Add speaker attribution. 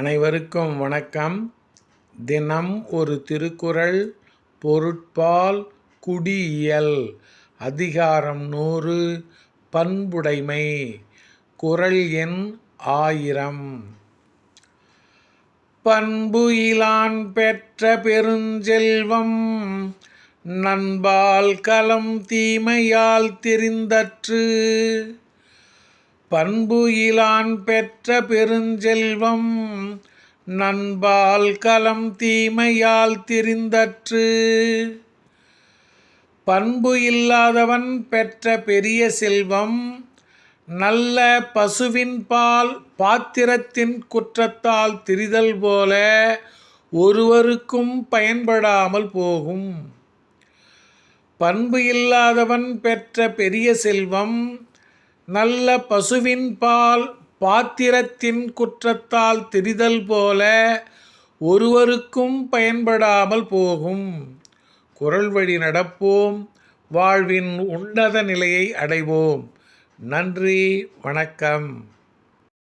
Speaker 1: அனைவருக்கும் வணக்கம். தினம் ஒரு திருக்குறள் பொருட்பால் குடியியல் அதிகாரம் நூறு பண்புடைமை குறள் எண் ஆயிரம். பண்புயிலான் பெற்ற பெருஞ்செல்வம் நண்பால் களம் தீமையால் தெரிந்தற்று. பண்பு இலான் பெற்ற பெருஞ்செல்வம் நண்பால் கலம் தீமையால் திரிந்தற்று. பண்பு இல்லாதவன் பெற்ற பெரிய செல்வம் நல்ல பசுவின் பால் பாத்திரத்தின் குற்றத்தால் திரிதல் போல ஒருவருக்கும் பயன்படாமல் போகும். பண்பு இல்லாதவன் பெற்ற பெரிய செல்வம் நல்ல பசுவின் பால் பாத்திரத்தின் குற்றத்தால் திரிதல் போல ஒருவருக்கும் பயன்படாமல் போகும். குரல் வழி நடப்போம். வாழ்வின் உன்னத நிலையை அடைவோம். நன்றி வணக்கம்.